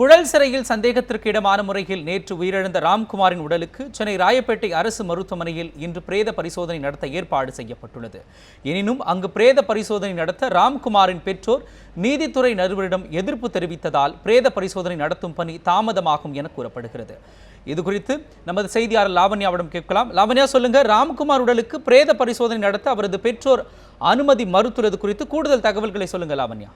புழல் சிறையில் சந்தேகத்திற்கு இடமான முறையில் நேற்று உயிரிழந்த ராம்குமாரின் உடலுக்கு சென்னை ராயப்பேட்டை அரசு மருத்துவமனையில் இன்று பிரேத பரிசோதனை நடத்த ஏற்பாடு செய்யப்பட்டுள்ளது. எனினும் அங்கு பிரேத பரிசோதனை நடத்த ராம்குமாரின் பெற்றோர் நீதித்துறை நடுவரிடம் எதிர்ப்பு தெரிவித்ததால் பிரேத பரிசோதனை நடத்தும் பணி தாமதமாகும் என கூறப்படுகிறது. இது குறித்து நமது செய்தியாளர் லாவண்யாவிடம் கேட்கலாம். லாவண்யா சொல்லுங்க ராம்குமார் உடலுக்கு பிரேத பரிசோதனை நடத்த அவரது பெற்றோர் அனுமதி மறுத்துள்ளது குறித்து கூடுதல் தகவல்களை சொல்லுங்க லாவண்யா.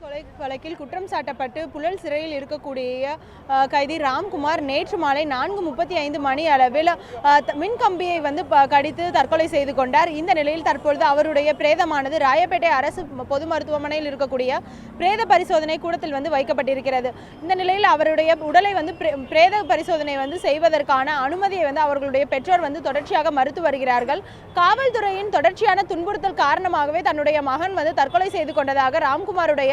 கொலை வழக்கில் குற்றம் சாட்டப்பட்டு புழல் சிறையில் இருக்கக்கூடிய கைதி ராம்குமார் நேற்று மாலை நான்கு முப்பத்தி ஐந்து மணி அளவில் மின்கம்பியை வந்து ப- கடித்து தற்கொலை செய்து கொண்டார். இந்த நிலையில் தற்பொழுது அவருடைய பிரேதமானது ராயப்பேட்டை அரசு பொது மருத்துவமனையில் இருக்கக்கூடிய பிரேத பரிசோதனை கூடத்தில் வந்து வைக்கப்பட்டிருக்கிறது. இந்த நிலையில் அவருடைய உடலை வந்து பிரே- பிரேத பரிசோதனை வந்து செய்வதற்கான அனுமதியை வந்து அவர்களுடைய பெற்றோர் வந்து தொடர்ச்சியாக மறுத்து வருகிறார்கள். காவல்துறையின் தொடர்ச்சியான துன்புறுத்தல் காரணமாகவே தன்னுடைய மகன் வந்து தற்கொலை செய்து கொண்டதாக ராம்குமாருடைய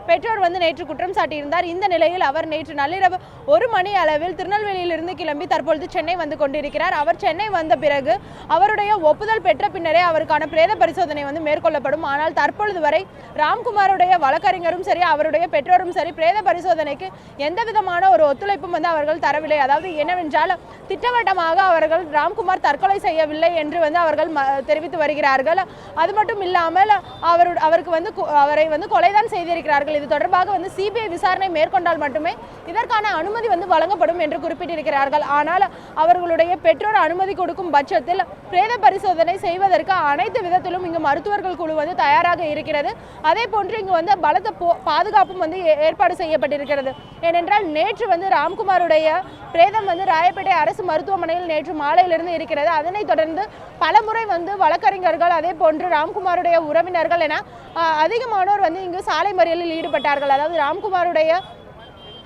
பெற்றோர் வந்து நேற்று குற்றம் சாட்டியிருந்தார். இந்த நிலையில் அவர் நேற்று நள்ளிரவு ஒரு மணி அளவில் திருநெல்வேலியிலிருந்து கிளம்பி தற்பொழுது சென்னை வந்து கொண்டிருக்கிறார். அவர் சென்னை வந்த பிறகு அவருடைய ஒப்புதல் பெற்ற பின்னரே அவருக்கான பிரேத பரிசோதனை வந்து மேற்கொள்ளப்படும். ஆனால் தற்பொழுது வரை ராம்குமாருடைய வழக்கறிஞரும் சரி அவருடைய பெற்றோரும் சரி பிரேத பரிசோதனைக்கு எந்த விதமான ஒரு ஒத்துழைப்பும் வந்து அவர்கள் தரவில்லை. அதாவது என்னவென்றால் திட்டவட்டமாக அவர்கள் ராம்குமார் தற்கொலை செய்யவில்லை என்று வந்து அவர்கள் ம- தெரிவித்து வருகிறார்கள். அது மட்டும் இல்லாமல் அவர் அவருக்கு வந்து கு- அவரை வந்து கொலைதான் செய்திருக்கிறார்கள். இது தொடர்பாக வந்து சிபிஐ விசாரணை மேற்கொண்டால் மட்டுமே இதற்கான அனுமதி வந்து வழங்கப்படும் என்று குறிப்பிட்டிருக்கிறார்கள். ஆனால் அவர்களுடைய பெற்றோர் அனுமதி கொடுக்கும் பட்சத்தில் பிரேத பரிசோதனை செய்வதற்கு அனைத்து விதத்திலும் மருத்துவர்கள் குழு வந்து தயாராக இருக்கிறது. அதே போன்று இங்கு வந்து பலத்த போ- பாதுகாப்பும் வந்து ஏ- ஏற்பாடு செய்யப்பட்டிருக்கிறது. ஏனென்றால் நேற்று வந்து ராம்குமாருடைய பிரேதம் வந்து ராயப்பேட்டை அரசு மருத்துவமனையில் நேற்று மாலையிலிருந்து இருக்கிறது. அதனைத் தொடர்ந்து பலமுறை வந்து வழக்கறிஞர்கள் அதே போன்று ராம்குமாருடைய உறவினர்கள் என அதிகமானோர் வந்து இங்கு சாலை மறியலில் ஈடுபட்டார்கள். அதாவது ராம்குமாருடைய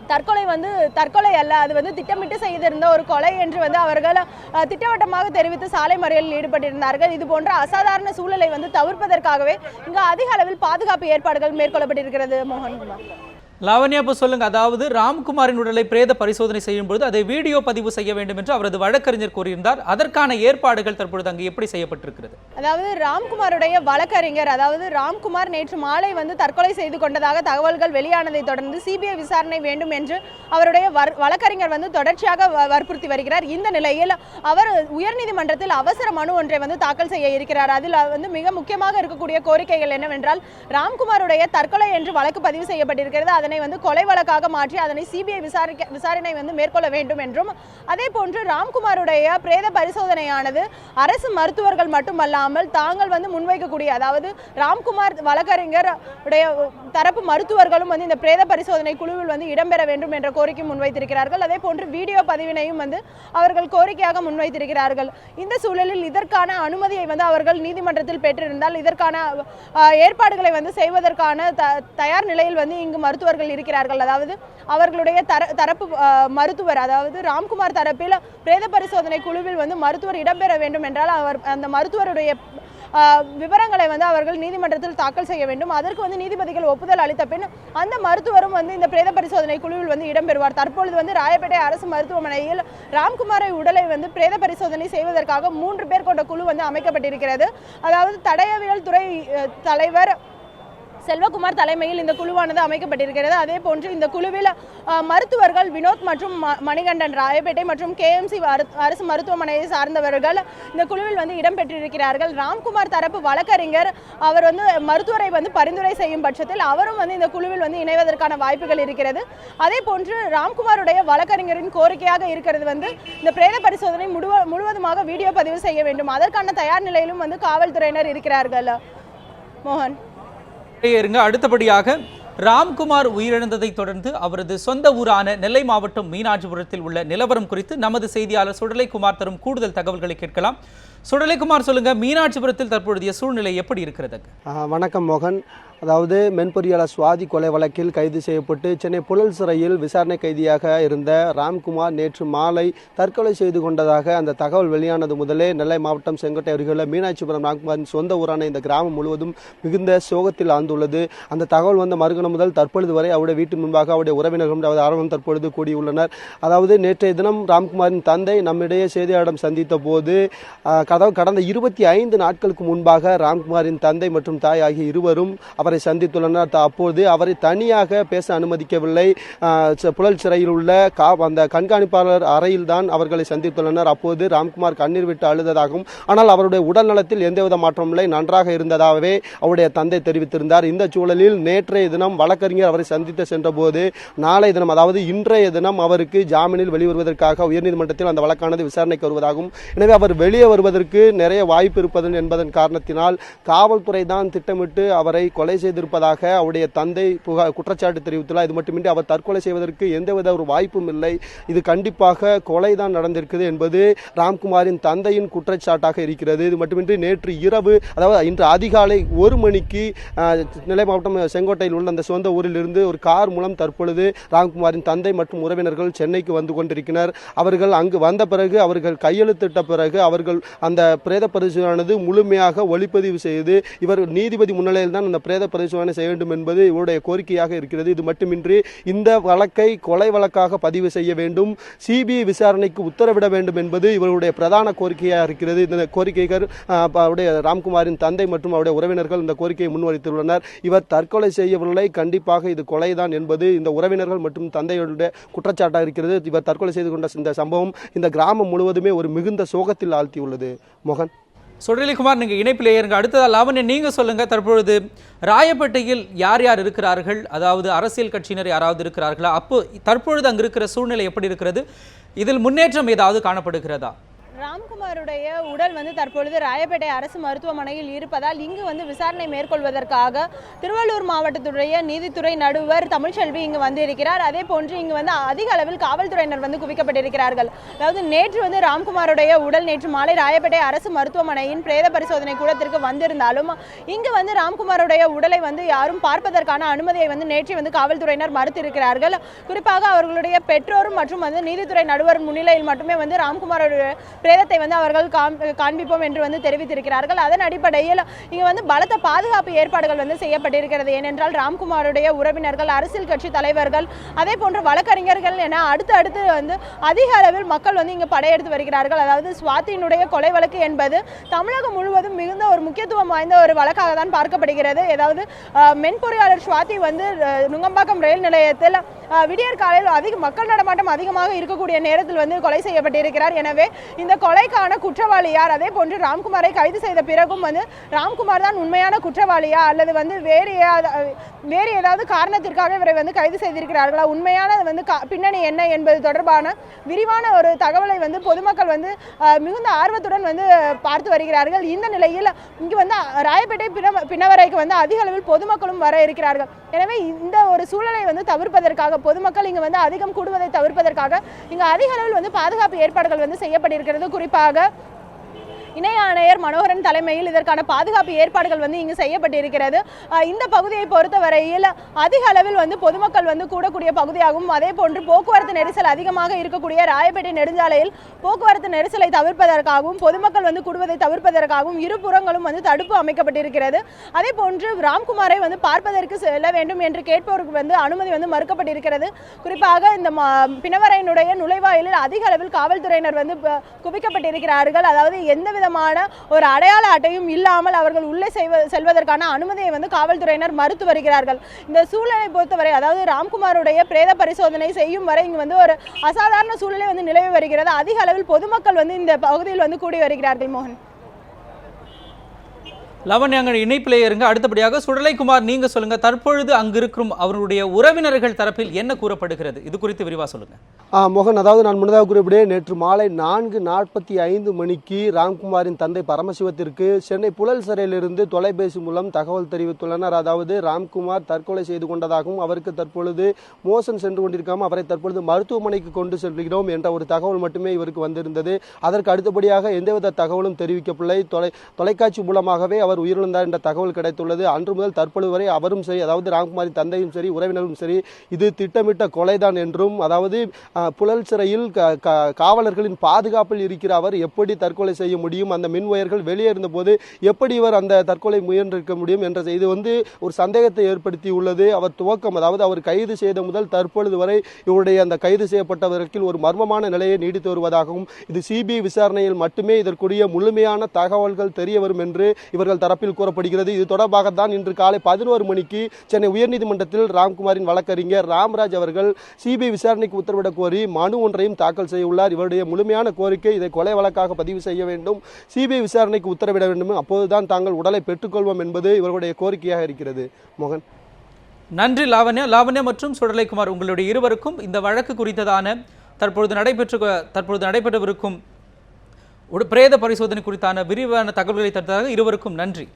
தற்கொலை வந்து தற்கொலை அல்ல. அது வந்து திட்டமிட்டு செய்திருந்த ஒரு கொலை என்று வந்து அவர்கள் அஹ், திட்டவட்டமாக தெரிவித்து சாலை மறியலில் ஈடுபட்டிருந்தார்கள். இது போன்ற அசாதாரண சூழலை வந்து தவிர்ப்பதற்காகவே இங்கு அதிக அளவில் பாதுகாப்பு ஏற்பாடுகள் மேற்கொள்ளப்பட்டிருக்கிறது மோகன்குமார் லாவண்யா இப்போ சொல்லுங்க. அதாவது ராம்குமாரின் உடலை பிரேத பரிசோதனை செய்யும் பொழுது அதை வீடியோ பதிவு செய்ய வேண்டும் என்று அவரது வழக்கறிஞர் கூறியிருந்தார். அதற்கான ஏற்பாடுகள் தற்பொழுது அங்கு எப்படி செய்யப்பட்டிருக்கிறது? அதாவது ராம்குமாருடைய வழக்கறிஞர் அதாவது ராம்குமார் நேற்று மாலை வந்து தற்கொலை செய்து கொண்டதாக தகவல்கள் வெளியானதை தொடர்ந்து சிபிஐ விசாரணை வேண்டும் என்று அவருடைய வர்- வழக்கறிஞர் வந்து தொடர்ச்சியாக வ- வற்புறுத்தி வருகிறார். இந்த நிலையில் அவர் உயர்நீதிமன்றத்தில் அவசர மனு ஒன்றை வந்து தாக்கல் செய்ய இருக்கிறார். அதில் வந்து மிக முக்கியமாக இருக்கக்கூடிய கோரிக்கைகள் என்னவென்றால் ராம்குமாருடைய தற்கொலை என்று வழக்கு பதிவு செய்யப்பட்டிருக்கிறது. அதனை வந்து கொலை வழக்காக மாற்றி அதனை சிபிஐ விசாரிக்க விசாரணை வந்து மேற்கொள்ள வேண்டும் என்றும் அதே போன்று ராம்குமாருடைய பிரேத பரிசோதனையானது அரசு மருத்துவர்கள் மட்டுமல்லாமல் தாங்கள் வந்து முன்வைக்கக்கூடிய அதாவது ராம்குமார் வழக்கறிஞர் உடைய தரப்பு மருத்துவர்களும் வந்து இந்த பிரேத பரிசோதனை குழுவில் வந்து இடம்பெற வேண்டும் என்ற கோரிக்கை முன்வைத்திருக்கிறார்கள். அதே போன்று வீடியோ பதிவினையும் வந்து அவர்கள் கோரிக்கையாக முன்வைத்திருக்கிறார்கள். இந்த சூழலில் இதற்கான அனுமதியை வந்து அவர்கள் நீதிமன்றத்தில் பெற்றிருந்தால் இதற்கான ஏற்பாடுகளை வந்து செய்வதற்கான தயார் நிலையில் வந்து இங்கு மருத்துவர் மருத்துவர்கள் இருக்கிறார்கள். அதாவது அவர்களுடைய தர தரப்பு மருத்துவர் அதாவது ராம்குமார் தரப்பில் பிரேத பரிசோதனை குழுவில் வந்து மருத்துவர் இடம்பெற வேண்டும் என்றால் அவர் அந்த மருத்துவருடைய விவரங்களை வந்து அவர்கள் நீதிமன்றத்தில் தாக்கல் செய்ய வேண்டும். அதற்கு வந்து நீதிபதிகள் ஒப்புதல் அளித்த பின் அந்த மருத்துவரும் வந்து இந்த பிரேத பரிசோதனை குழுவில் வந்து இடம்பெறுவார். தற்பொழுது வந்து ராயப்பேட்டை அரசு மருத்துவமனையில் ராம்குமாரை உடலை வந்து பிரேத பரிசோதனை செய்வதற்காக மூன்று பேர் கொண்ட குழு வந்து அமைக்கப்பட்டிருக்கிறது. அதாவது தடயவியல் துறை தலைவர் செல்வகுமார் தலைமையில் இந்த குழுவானது அமைக்கப்பட்டிருக்கிறது. அதே போன்று இந்த குழுவில் மருத்துவர்கள் வினோத் மற்றும் ம- மணிகண்டன் ராயப்பேட்டை மற்றும் கேஎம்சி அரசு மருத்துவமனையை சார்ந்தவர்கள் இந்த குழுவில் வந்து இடம்பெற்றிருக்கிறார்கள் ராம்குமார் தரப்பு வழக்கறிஞர். அவர் வந்து மருத்துவரை வந்து பரிந்துரை செய்யும் பட்சத்தில் அவரும் வந்து இந்த குழுவில் வந்து இணைவதற்கான வாய்ப்புகள் இருக்கிறது. அதே போன்று ராம்குமாருடைய வழக்கறிஞரின் கோரிக்கையாக இருக்கிறது வந்து இந்த பிரேத பரிசோதனை முழுவ முழுவதுமாக வீடியோ பதிவு செய்ய வேண்டும். அதற்கான தயார் நிலையிலும் வந்து காவல்துறையினர் இருக்கிறார்கள். மோகன். இருங்க அடுத்தபடியாக ராம்குமார் உயிரிழந்ததை தொடர்ந்து அவரது சொந்த ஊரான நெல்லை மாவட்டம் மீனாட்சிபுரத்தில் உள்ள நிலவரம் குறித்து நமது செய்தியாளர் சுடலை குமார் தரும் கூடுதல் தகவல்களை கேட்கலாம். சுடலைக்குமார் சொல்லுங்க மீனாட்சிபுரத்தில் தற்பொழுதைய சூழ்நிலை எப்படி இருக்கிறது? வணக்கம் மோகன். அதாவது மென்பொறியாளர் சுவாதி கொலை வழக்கில் கைது செய்யப்பட்டு சென்னை புழல் சிறையில் விசாரணை கைதியாக இருந்த ராம்குமார் நேற்று மாலை தற்கொலை செய்து கொண்டதாக அந்த தகவல் வெளியானது முதலே நெல்லை மாவட்டம் செங்கோட்டை அருகிலுள்ள மீனாட்சிபுரம் ராம்குமாரின் சொந்த ஊரான இந்த கிராமம் முழுவதும் மிகுந்த சோகத்தில் ஆழ்ந்துள்ளது. அந்த தகவல் வந்த மறுகணம் முதல் தற்பொழுது வரை அவருடைய வீட்டு முன்பாக அவருடைய உறவினர்களும் அவர் ஆர்வம் தற்பொழுது கூடியுள்ளனர். அதாவது நேற்றைய தினம் ராம்குமாரின் தந்தை நம்மிடையே செய்தியாளரிடம் சந்தித்த போது அதாவது கடந்த இருபத்தி ஐந்து நாட்களுக்கு முன்பாக ராம்குமாரின் தந்தை மற்றும் தாய் ஆகிய இருவரும் அவரை சந்தித்துள்ளனர். த- அப்போது அவரை தனியாக பேச அனுமதிக்கவில்லை. ச- புழல் சிறையில் உள்ள கா அந்த கண்காணிப்பாளர் அறையில் தான் அவர்களை சந்தித்துள்ளனர். அப்போது ராம்குமார் கண்ணீர் விட்டு அழுததாகவும் ஆனால் அவருடைய உடல் நலத்தில் எந்தவித மாற்றமும் இல்லை. நன்றாக இருந்ததாகவே அவருடைய தந்தை தெரிவித்திருந்தார். இந்த சூழலில் நேற்றைய தினம் வழக்கறிஞர் அவரை சந்தித்து சென்றபோது நாளை தினம் அதாவது இன்றைய தினம் அவருக்கு ஜாமீனில் வெளிவருவதற்காக உயர்நீதிமன்றத்தில் அந்த வழக்கானது விசாரணைக்கு வருவதாகவும் எனவே அவர் வெளியே வருவதற்கு நிறைய வாய்ப்பு இருப்பது என்பதன் காரணத்தினால் காவல்துறை தான் திட்டமிட்டு அவரை கொலை செய்திருப்பதாக அவருடைய தந்தை புகா குற்றச்சாட்டு தெரிவித்துள்ளார். இது மட்டுமின்றி அவர் தற்கொலை செய்வதற்கு எந்தவித ஒரு வாய்ப்பும் இல்லை. இது கண்டிப்பாக கொலை தான் நடந்திருக்குது என்பது ராம்குமாரின் தந்தையின் குற்றச்சாட்டாக இருக்கிறது. இது மட்டுமின்றி நேற்று இரவு அதாவது இன்று அதிகாலை ஒரு மணிக்கு நெல்லை மாவட்டம் செங்கோட்டையில் உள்ள அந்த சொந்த ஊரில் இருந்து ஒரு கார் மூலம் தற்பொழுது ராம்குமாரின் தந்தை மற்றும் உறவினர்கள் சென்னைக்கு வந்து கொண்டிருக்கிறார் அவர்கள் அங்கு வந்த பிறகு அவர்கள் கையெழுத்திட்ட பிறகு அவர்கள் அந்த பிரேத பரிசோதனையானது முழுமையாக ஒளிப்பதிவு செய்து இவர் நீதிபதி முன்னிலையில் தான் அந்த பிரேத பரிசோதனை செய்ய வேண்டும் என்பது இவருடைய கோரிக்கையாக இருக்கிறது. இது மட்டுமின்றி இந்த வழக்கை கொலை வழக்காக பதிவு செய்ய வேண்டும். சிபிஐ விசாரணைக்கு உத்தரவிட வேண்டும் என்பது இவருடைய பிரதான கோரிக்கையாக இருக்கிறது. இந்த கோரிக்கைகள் அவருடைய ராம்குமாரின் தந்தை மற்றும் அவருடைய உறவினர்கள் இந்த கோரிக்கையை முன்வைத்துள்ளனர். இவர் தற்கொலை செய்யவில்லை. கண்டிப்பாக இது கொலைதான் என்பது இந்த உறவினர்கள் மற்றும் தந்தையுடைய குற்றச்சாட்டாக இருக்கிறது. இவர் தற்கொலை செய்து கொண்ட இந்த சம்பவம் இந்த கிராமம் முழுவதுமே ஒரு மிகுந்த சோகத்தில் ஆழ்த்தியுள்ளது. மோகன். சுடலிக்குமார் நீங்க இணைப்பில் ஏறுங்க அடுத்ததால் லாவண்யா நீங்க சொல்லுங்க. தற்பொழுது ராயப்பேட்டையில் யார் யார் இருக்கிறார்கள்? அதாவது அரசியல் கட்சியினர் யாராவது இருக்கிறார்களா? அப்போ தற்பொழுது அங்கே இருக்கிற சூழ்நிலை எப்படி இருக்கிறது? இதில் முன்னேற்றம் ஏதாவது காணப்படுகிறதா? ராம்குமாருடைய உடல் வந்து தற்பொழுது ராயப்பேட்டை அரசு மருத்துவமனையில் இருப்பதால் இங்கு வந்து விசாரணை மேற்கொள்வதற்காக திருவள்ளூர் மாவட்டத்துடைய நீதித்துறை நடுவர் தமிழ்ச்செல்வி இங்கு வந்திருக்கிறார். அதே போன்று இங்கு வந்து அதிக அளவில் காவல்துறையினர் வந்து குவிக்கப்பட்டிருக்கிறார்கள். அதாவது நேற்று வந்து ராம்குமாருடைய உடல் நேற்று மாலை ராயப்பேட்டை அரசு மருத்துவமனையின் பிரேத பரிசோதனை கூடத்திற்கு வந்திருந்தாலும் இங்கு வந்து ராம்குமாருடைய உடலை வந்து யாரும் பார்ப்பதற்கான அனுமதியை வந்து நேற்று வந்து காவல்துறையினர் மறுத்திருக்கிறார்கள். குறிப்பாக அவர்களுடைய பெற்றோரும் மற்றும் வந்து நீதித்துறை நடுவர் முன்னிலையில் மட்டுமே வந்து ராம்குமாருடைய பிரேதத்தை வந்து அவர்கள் காண்பிப்போம் என்று வந்து தெரிவித்திருக்கிறார்கள். அதன் அடிப்படையில் இங்கே வந்து பலத்த பாதுகாப்பு ஏற்பாடுகள் வந்து செய்யப்பட்டிருக்கிறது. ஏனென்றால் ராம்குமாருடைய உறவினர்கள் அரசியல் கட்சி தலைவர்கள் அதே போன்ற வழக்கறிஞர்கள் என அடுத்து அடுத்து வந்து அதிக அளவில் மக்கள் வந்து இங்கே படையெடுத்து வருகிறார்கள். அதாவது சுவாத்தியினுடைய கொலை வழக்கு என்பது தமிழகம் முழுவதும் மிகுந்த ஒரு முக்கியத்துவம் வாய்ந்த ஒரு வழக்காக தான் பார்க்கப்படுகிறது. ஏதாவது மென்பொறியாளர் சுவாதி வந்து நுங்கம்பாக்கம் ரயில் நிலையத்தில் விடியற் காலையில் அதிக மக்கள் நடமாட்டம் அதிகமாக இருக்கக்கூடிய நேரத்தில் வந்து கொலை செய்யப்பட்டிருக்கிறார். எனவே இந்த கொலைக்கான குற்றவாளி யார் அதே போன்று ராம்குமாரை கைது செய்த பிறகும் வந்து ராம்குமார் தான் உண்மையான குற்றவாளியா? அல்லது வந்து வேறு ஏதாவது வேறு ஏதாவது காரணத்திற்காக இவரை வந்து கைது செய்திருக்கிறார்களா? உண்மையான வந்து பின்னணி என்ன என்பது தொடர்பான விரிவான ஒரு தகவலை வந்து பொதுமக்கள் வந்து மிகுந்த ஆர்வத்துடன் வந்து பார்த்து வருகிறார்கள். இந்த நிலையில் இங்கு வந்து ராயப்பேட்டை பின்ன பின்னவரைக்கு வந்து அதிக அளவில் பொதுமக்களும் வர இருக்கிறார்கள். எனவே இந்த ஒரு சூழலை வந்து தவிர்ப்பதற்காக பொதுமக்கள் இங்கு வந்து அதிகம் கூடுவதை தவிர்ப்பதற்காக இங்கு அதிக அளவில் வந்து பாதுகாப்பு ஏற்பாடுகள் வந்து செய்யப்பட்டிருக்கிறது. குறிப்பாக இணை ஆணையர் மனோகரன் தலைமையில் இதற்கான பாதுகாப்பு ஏற்பாடுகள் வந்து இங்கு செய்யப்பட்டிருக்கிறது. இந்த பகுதியை பொறுத்தவரையில் அதிக அளவில் வந்து பொதுமக்கள் வந்து கூடக்கூடிய பகுதியாகவும் அதே போன்று போக்குவரத்து நெரிசல் அதிகமாக இருக்கக்கூடிய ராயப்பேட்டை நெடுஞ்சாலையில் போக்குவரத்து நெரிசலை தவிர்ப்பதற்காகவும் பொதுமக்கள் வந்து கூடுவதை தவிர்ப்பதற்காகவும் இருபுறங்களும் வந்து தடுப்பு அமைக்கப்பட்டிருக்கிறது. அதே போன்று ராம்குமாரை வந்து பார்ப்பதற்கு செல்ல வேண்டும் என்று கேட்பவருக்கு வந்து அனுமதி வந்து மறுக்கப்பட்டிருக்கிறது. குறிப்பாக இந்த பிணவரையினுடைய நுழைவாயிலில் அதிக அளவில் காவல்துறையினர் வந்து குவிக்கப்பட்டிருக்கிறார்கள். அதாவது எந்த விதமான ஒரு அடையாள அட்டையும் இல்லாமல் அவர்கள் உள்ளே செய்வ செல்வதற்கான அனுமதியை வந்து காவல்துறையினர் மறுத்து வருகிறார்கள். இந்த சூழலை பொறுத்தவரை அதாவது ராம்குமாருடைய பிரேத பரிசோதனை செய்யும் வரை இங்கு வந்து ஒரு அசாதாரண சூழ்நிலை வந்து நிலவி வருகிறது. அதிக அளவில் பொதுமக்கள் வந்து இந்த பகுதியில் வந்து கூடி வருகிறார்கள் மோகன். லவண்யாங்க இணைப்பிலே இருங்க. அடுத்தபடியாக சுடலைக்குமார் நீங்க சொல்லுங்க. தற்பொழுது அங்கிருக்கும் அவருடைய உறவினர்கள் தரப்பில் என்ன கூறப்படுகிறது? இது குறித்து விரிவா சொல்லுங்க. ஆ, மோகன் அதாவது நான் முன்னதாக குறிப்பிட நேற்று மாலை நான்கு நாற்பத்தி ஐந்து மணிக்கு ராம்குமாரின் தந்தை பரமசிவத்திற்கு சென்னை புழல் சிறையிலிருந்து தொலைபேசி மூலம் தகவல் தெரிவித்துள்ளனர். அதாவது ராம்குமார் தற்கொலை செய்து கொண்டதாகவும் அவருக்கு தற்பொழுது மோசன் சென்று கொண்டிருக்காமல் அவரை தற்பொழுது மருத்துவமனைக்கு கொண்டு செல்கிறோம் என்ற ஒரு தகவல் மட்டுமே இவருக்கு வந்திருந்தது. அதற்கு அடுத்தபடியாக எந்தவித தகவலும் தெரிவிக்கவில்லை தொலை தொலைக்காட்சி மூலமாகவே அவர் அவர் உயிரிழந்தார் என்ற தகவல் கிடைத்துள்ளது. அன்று முதல் தற்பொழுது வரை அவரும் சரி அதாவது ராம்குமாரின் தந்தையும் சரி உறவினரும் சரி இது திட்டமிட்ட கொலைதான் என்றும் அதாவது புழல் சிறையில் காவலர்களின் பாதுகாப்பில் இருக்கிற அவர் எப்படி தற்கொலை செய்ய முடியும் அந்த மின் ஒயர்கள் வெளியே இருந்தபோது எப்படி இவர் அந்த தற்கொலை முயன்றிருக்க முடியும் என்ற இது வந்து ஒரு சந்தேகத்தை ஏற்படுத்தி உள்ளது அவர் துவக்கம் அதாவது அவர் கைது செய்த முதல் தற்பொழுது வரை இவருடைய அந்த கைது செய்யப்பட்டவர்கள் ஒரு மர்மமான நிலையை நீடித்து வருவதாகவும் இது சிபிஐ விசாரணையில் மட்டுமே இதற்குரிய முழுமையான தகவல்கள் தெரிய வரும் என்று இவர்கள் தரப்பில் கூறப்படுகிறது. இது தொடர்பாக தான் இன்று காலை பதினோரு மணிக்கு சென்னை உயர்நீதிமன்றத்தில் ராம்குமாரின் வழக்கறிஞர் ராம்ராஜ் அவர்கள் சிபிஐ விசாரணைக்கு உத்தரவிடக் கோரி மனு ஒன்றையும் தாக்கல் செய்துள்ளார் இவருடைய முழுமையான கோரிக்கை இதை கொலை வழக்காக பதிவு செய்ய வேண்டும். சிபிஐ விசாரணைக்கு உத்தரவிட வேண்டும். அப்போதுதான் தாங்கள் உடலை பெற்றுக்கொள்வோம் என்பது இவருடைய கோரிக்கையாக இருக்கிறது. மோகன். நன்றி லாவண்யா. லாவண்யா மற்றும் சுடலைக்குமார் உங்களுடைய இருவருக்கும் இந்த வழக்கு குறித்ததான தற்பொழுது நடைபெற்று தற்பொழுது நடைபெறவிருக்கும் பிரேத பரிசோதனை குறித்தான விரிவான தகவல்களை தந்ததாக இருவருக்கும் நன்றி.